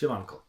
Siemanko.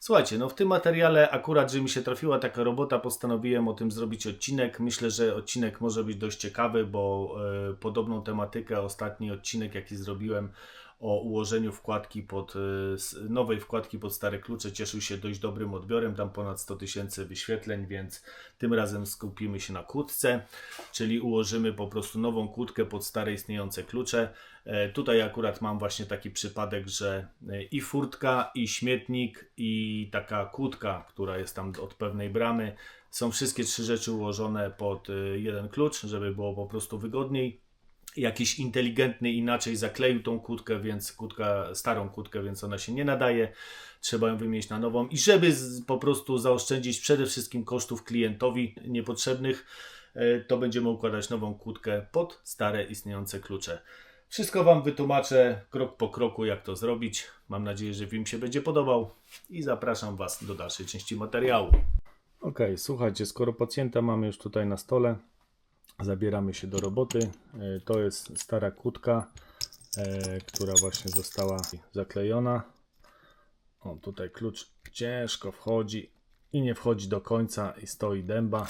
Słuchajcie, no w tym materiale akurat, że mi się trafiła taka robota, postanowiłem o tym zrobić odcinek. Myślę, że odcinek może być dość ciekawy, bo e, podobną tematykę, ostatni odcinek jaki zrobiłem o ułożeniu wkładki pod, s- nowej wkładki pod stare klucze cieszył się dość dobrym odbiorem, tam ponad 100 tysięcy wyświetleń, więc tym razem skupimy się na kłódce, czyli ułożymy po prostu nową kłódkę pod stare istniejące klucze. E, Tutaj akurat mam właśnie taki przypadek, że e, i furtka, i śmietnik, i taka kłódka, która jest tam od pewnej bramy, są wszystkie trzy rzeczy ułożone pod e, jeden klucz, żeby było po prostu wygodniej. Jakiś inteligentny inaczej zakleił tą kłódkę, więc kłódka, starą kłódkę, więc ona się nie nadaje. Trzeba ją wymienić na nową. I żeby po prostu zaoszczędzić przede wszystkim kosztów klientowi niepotrzebnych, e, to będziemy układać nową kłódkę pod stare istniejące klucze. Wszystko Wam wytłumaczę krok po kroku, jak to zrobić. Mam nadzieję, że film się będzie podobał i zapraszam Was do dalszej części materiału. Ok, słuchajcie, skoro pacjenta mamy już tutaj na stole, zabieramy się do roboty. E, To jest stara kłódka, e, która właśnie została zaklejona. O, tutaj klucz ciężko wchodzi i nie wchodzi do końca i stoi dęba.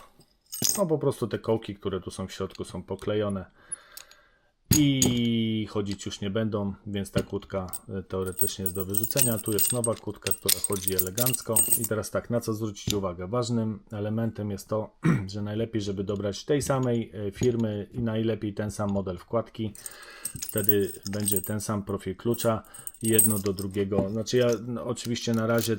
No po prostu te kołki, które tu są w środku są poklejone i chodzić już nie będą, więc ta kłódka e, teoretycznie jest do wyrzucenia. Tu jest nowa kłódka, która chodzi elegancko. I teraz tak, na co zwrócić uwagę? Ważnym elementem jest to, że najlepiej, żeby dobrać tej samej e, firmy i najlepiej ten sam model wkładki. Wtedy będzie ten sam profil klucza jedno do drugiego. Znaczy ja no, oczywiście na razie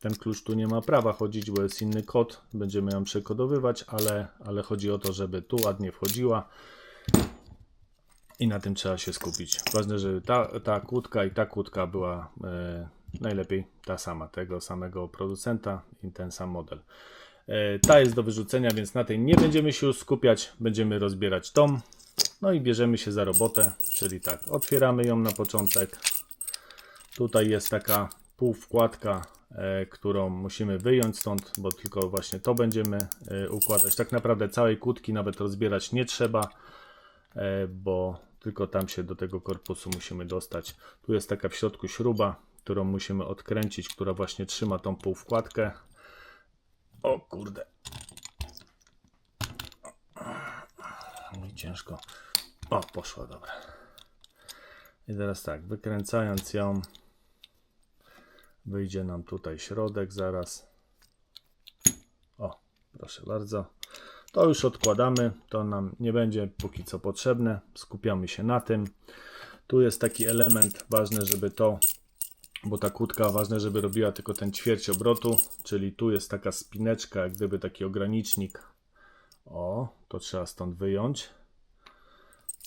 ten klucz tu nie ma prawa chodzić, bo jest inny kod. Będziemy ją przekodowywać, ale, ale chodzi o to, żeby tu ładnie wchodziła. I na tym trzeba się skupić. Ważne, żeby ta, ta kłódka i ta kłódka była e, najlepiej ta sama, tego samego producenta i ten sam model. E, ta jest do wyrzucenia, więc na tej nie będziemy się już skupiać. Będziemy rozbierać tą. No i bierzemy się za robotę, czyli tak, otwieramy ją na początek. Tutaj jest taka półwkładka, e, którą musimy wyjąć stąd, bo tylko właśnie to będziemy e, układać. Tak naprawdę całej kłódki nawet rozbierać nie trzeba e, bo tylko tam się do tego korpusu musimy dostać. Tu jest taka w środku śruba, którą musimy odkręcić, która właśnie trzyma tą półwkładkę. O kurde. Mi ciężko. O, poszła, dobra. I teraz tak, wykręcając ją, wyjdzie nam tutaj środek zaraz. O, proszę bardzo. To już odkładamy, to nam nie będzie póki co potrzebne. Skupiamy się na tym. Tu jest taki element ważny, żeby to, bo ta kłódka ważne, żeby robiła tylko ten ćwierć obrotu, czyli tu jest taka spineczka, jak gdyby taki ogranicznik. O, to trzeba stąd wyjąć,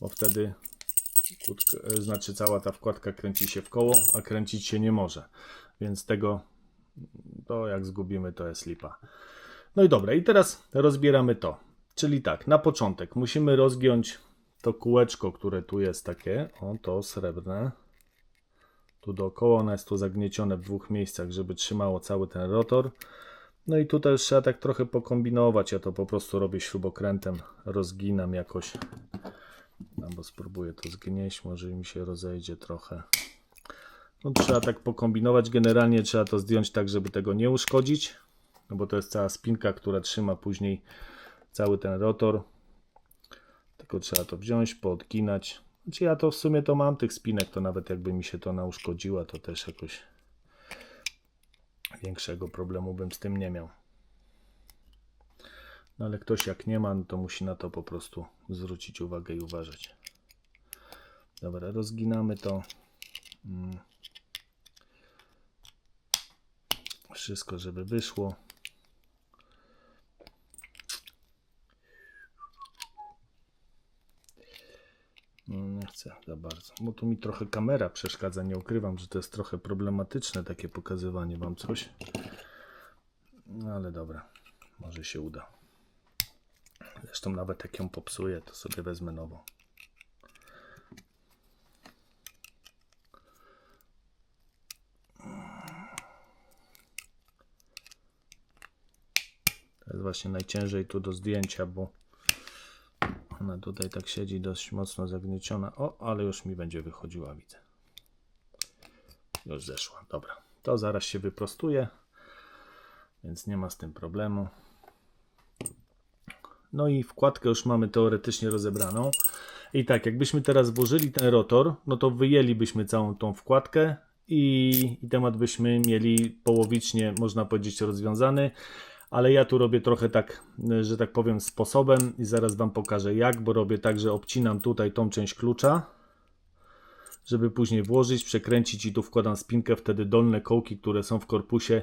bo wtedy kłódka, e, znaczy cała ta wkładka kręci się w koło, a kręcić się nie może. Więc tego, to jak zgubimy, to jest lipa. No i dobra, i teraz rozbieramy to. Czyli tak, na początek musimy rozgiąć to kółeczko, które tu jest takie, o to srebrne. Tu dookoła ono jest tu zagniecione w dwóch miejscach, żeby trzymało cały ten rotor. No i tutaj już trzeba tak trochę pokombinować. Ja to po prostu robię śrubokrętem, rozginam jakoś. Albo spróbuję to zgnieść, może mi się rozejdzie trochę. No trzeba tak pokombinować. Generalnie trzeba to zdjąć tak, żeby tego nie uszkodzić. No bo to jest cała spinka, która trzyma później cały ten rotor. Tylko trzeba to wziąć, poodginać. Znaczy ja to w sumie to mam tych spinek, to nawet jakby mi się to nauszkodziła, to też jakoś większego problemu bym z tym nie miał. No ale ktoś jak nie ma, no to musi na to po prostu zwrócić uwagę i uważać. Dobra, rozginamy to. Mm. Wszystko, żeby wyszło. No, nie chcę za bardzo, bo tu mi trochę kamera przeszkadza. Nie ukrywam, że to jest trochę problematyczne takie pokazywanie wam coś. No ale dobra, może się uda. Zresztą nawet jak ją popsuję, to sobie wezmę nową. To jest właśnie najciężej tu do zdjęcia, bo ona tutaj tak siedzi dość mocno zagnieciona. O, ale już mi będzie wychodziła, widzę. Już zeszła. Dobra. To zaraz się wyprostuje, więc nie ma z tym problemu. No i wkładkę już mamy teoretycznie rozebraną. I tak, jakbyśmy teraz włożyli ten rotor, no to wyjęlibyśmy całą tą wkładkę i, i temat byśmy mieli połowicznie, można powiedzieć, rozwiązany. Ale ja tu robię trochę tak, że tak powiem, sposobem i zaraz Wam pokażę jak, bo robię tak, że obcinam tutaj tą część klucza, żeby później włożyć, przekręcić i tu wkładam spinkę, wtedy dolne kołki, które są w korpusie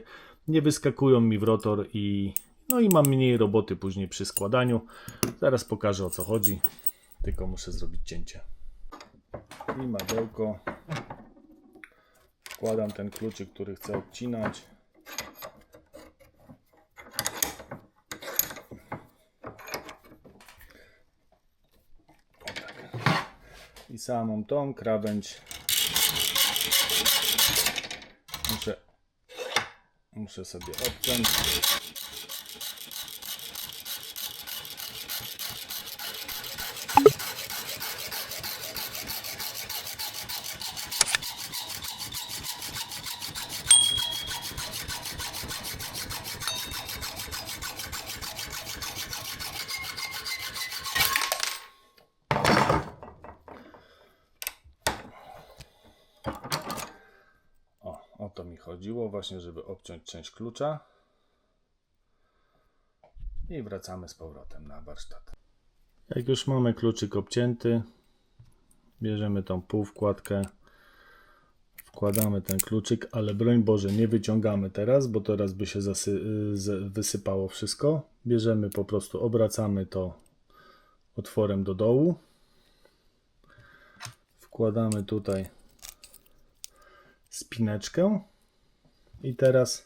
nie wyskakują mi w rotor i no i mam mniej roboty później przy składaniu. Zaraz pokażę o co chodzi, tylko muszę zrobić cięcie. I madełko. Wkładam ten kluczyk, który chcę odcinać. I samą tą krawędź muszę, muszę sobie odciąć. O, o to mi chodziło, właśnie, żeby obciąć część klucza. I wracamy z powrotem na warsztat. Jak już mamy kluczyk obcięty, bierzemy tą półwkładkę, wkładamy ten kluczyk, ale broń Boże, nie wyciągamy teraz, bo teraz by się wysypało wszystko. Bierzemy po prostu, obracamy to otworem do dołu. Wkładamy tutaj spineczkę i teraz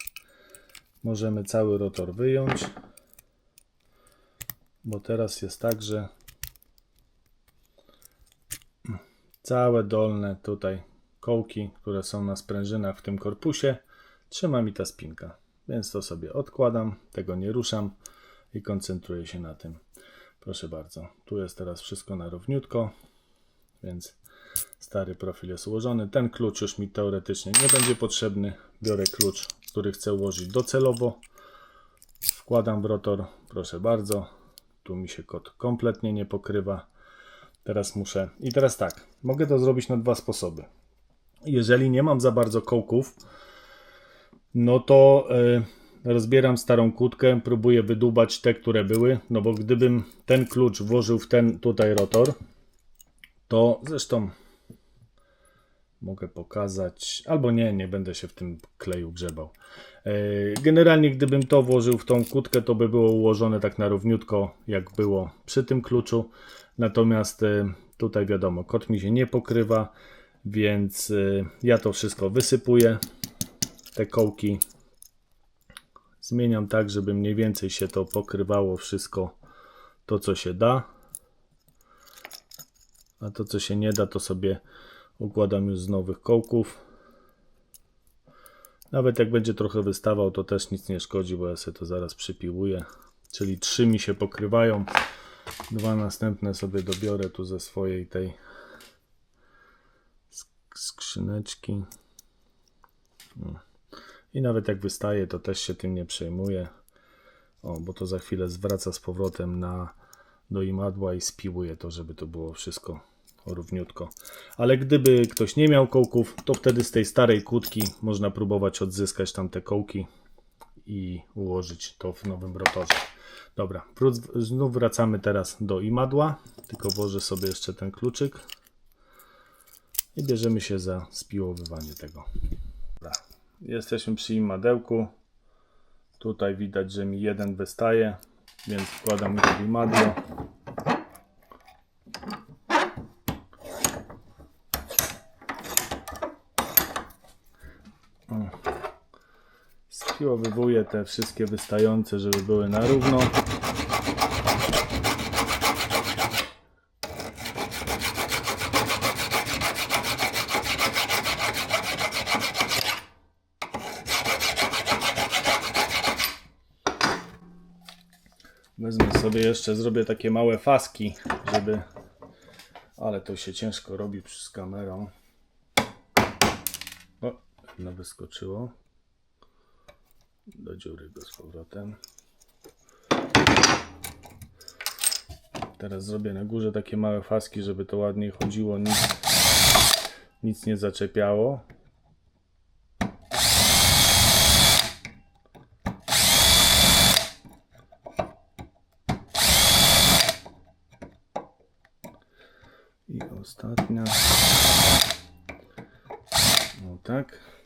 możemy cały rotor wyjąć, bo teraz jest tak, że całe dolne tutaj kołki, które są na sprężynach w tym korpusie, trzyma mi ta spinka. Więc to sobie odkładam, tego nie ruszam i koncentruję się na tym. Proszę bardzo, tu jest teraz wszystko na równiutko, więc stary profil jest ułożony. Ten klucz już mi teoretycznie nie będzie potrzebny. Biorę klucz, który chcę ułożyć docelowo. Wkładam w rotor, proszę bardzo. Tu mi się kod kompletnie nie pokrywa. Teraz muszę. I teraz tak, mogę to zrobić na dwa sposoby. Jeżeli nie mam za bardzo kołków, no to y, rozbieram starą kłódkę, próbuję wydubać te, które były. No bo gdybym ten klucz włożył w ten tutaj rotor, to zresztą mogę pokazać, albo nie, nie będę się w tym kleju grzebał. E, Generalnie, gdybym to włożył w tą kłódkę, to by było ułożone tak na równiutko, jak było przy tym kluczu. Natomiast e, tutaj wiadomo, kot mi się nie pokrywa, więc e, ja to wszystko wysypuję. Te kołki zmieniam tak, żeby mniej więcej się to pokrywało wszystko to, co się da. A to, co się nie da, to sobie układam już z nowych kołków. Nawet jak będzie trochę wystawał, to też nic nie szkodzi, bo ja sobie to zaraz przypiłuję. Czyli trzy mi się pokrywają. Dwa następne sobie dobiorę tu ze swojej tej sk- skrzyneczki. Mm. I nawet jak wystaje, to też się tym nie przejmuję. O, bo to za chwilę zwraca z powrotem na do imadła i spiłuje to, żeby to było wszystko równiutko. Ale gdyby ktoś nie miał kołków, to wtedy z tej starej kłódki można próbować odzyskać tamte kołki i ułożyć to w nowym rotorze. Dobra, znów wracamy teraz do imadła, tylko włożę sobie jeszcze ten kluczyk i bierzemy się za spiłowywanie tego. Dobra. Jesteśmy przy imadełku. Tutaj widać, że mi jeden wystaje, więc wkładam go w imadło. Spiłowywuję te wszystkie wystające, żeby były na równo. Wezmę sobie jeszcze, zrobię takie małe faski, żeby... Ale to się ciężko robi z kamerą. O, jedno wyskoczyło. Do dziury go z powrotem. Teraz zrobię na górze takie małe faski, żeby to ładniej chodziło, nic, nic nie zaczepiało. I ostatnia. No tak.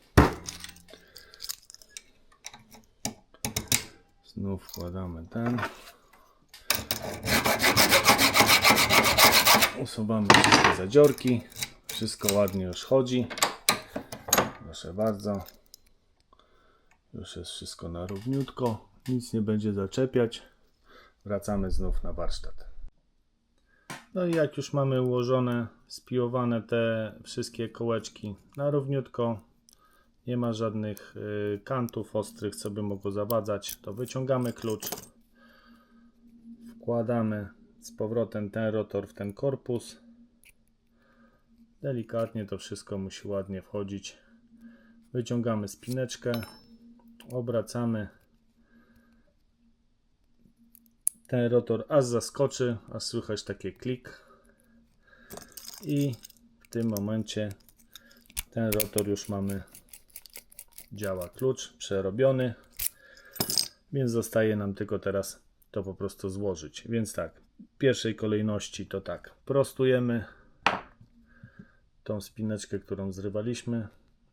Znów wkładamy ten. Usuwamy wszystkie zadziorki. Wszystko ładnie już chodzi. Proszę bardzo. Już jest wszystko na równiutko. Nic nie będzie zaczepiać. Wracamy znów na warsztat. No i jak już mamy ułożone, spiłowane te wszystkie kołeczki na równiutko, nie ma żadnych y, kantów ostrych, co by mogło zawadzać, to wyciągamy klucz, wkładamy z powrotem ten rotor w ten korpus. Delikatnie to wszystko musi ładnie wchodzić. Wyciągamy spineczkę, obracamy. Ten rotor aż zaskoczy, aż słychać takie klik. I w tym momencie ten rotor już mamy działa klucz przerobiony więc zostaje nam tylko teraz to po prostu złożyć. Więc tak w pierwszej kolejności to tak prostujemy tą spineczkę którą zrywaliśmy.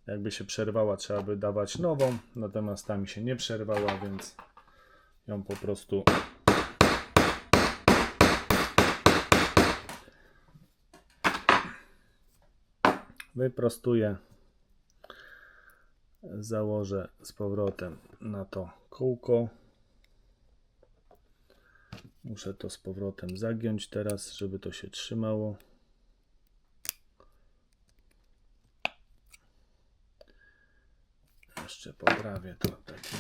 Jakby się przerwała trzeba by dawać nową natomiast ta mi się nie przerwała więc ją po prostu wyprostuję, założę z powrotem na to kółko. Muszę to z powrotem zagiąć teraz, żeby to się trzymało. Jeszcze poprawię to takim.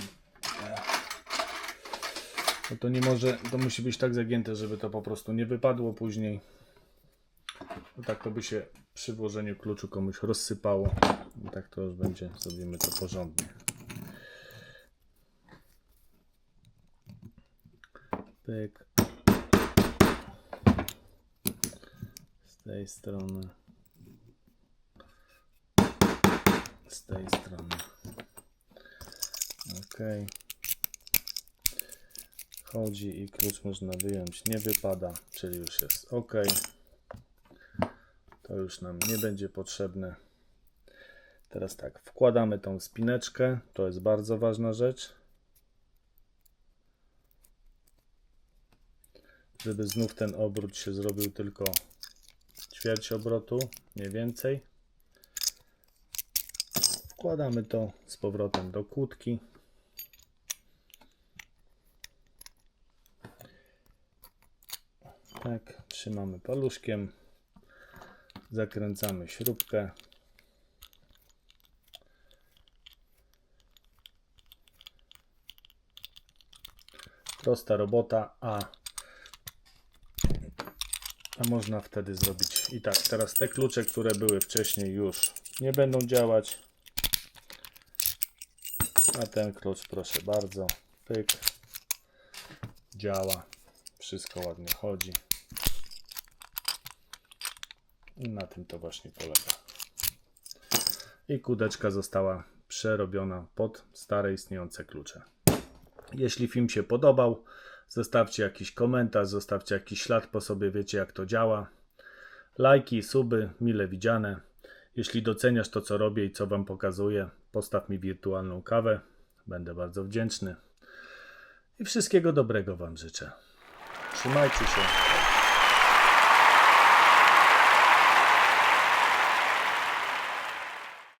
No to nie może, to musi być tak zagięte, żeby to po prostu nie wypadło później. No tak to by się przy włożeniu kluczu komuś rozsypało. I tak to już będzie, zrobimy to porządnie. Pyk. Z tej strony. Z tej strony. Ok. Chodzi i klucz można wyjąć. Nie wypada, czyli już jest ok. To już nam nie będzie potrzebne. Teraz tak, wkładamy tą spineczkę. To jest bardzo ważna rzecz. Żeby znów ten obrót się zrobił tylko ćwierć obrotu, nie więcej. Wkładamy to z powrotem do kłódki. Tak, trzymamy paluszkiem. Zakręcamy śrubkę. Prosta robota, a, a można wtedy zrobić i tak. Teraz te klucze, które były wcześniej już nie będą działać. A ten klucz proszę bardzo. Pyk. Działa. Wszystko ładnie chodzi. I na tym to właśnie polega. I kudeczka została przerobiona pod stare istniejące klucze. Jeśli film się podobał, zostawcie jakiś komentarz, zostawcie jakiś ślad po sobie, wiecie jak to działa. Lajki, suby, mile widziane. Jeśli doceniasz to, co robię i co Wam pokazuję, postaw mi wirtualną kawę. Będę bardzo wdzięczny. I wszystkiego dobrego Wam życzę. Trzymajcie się.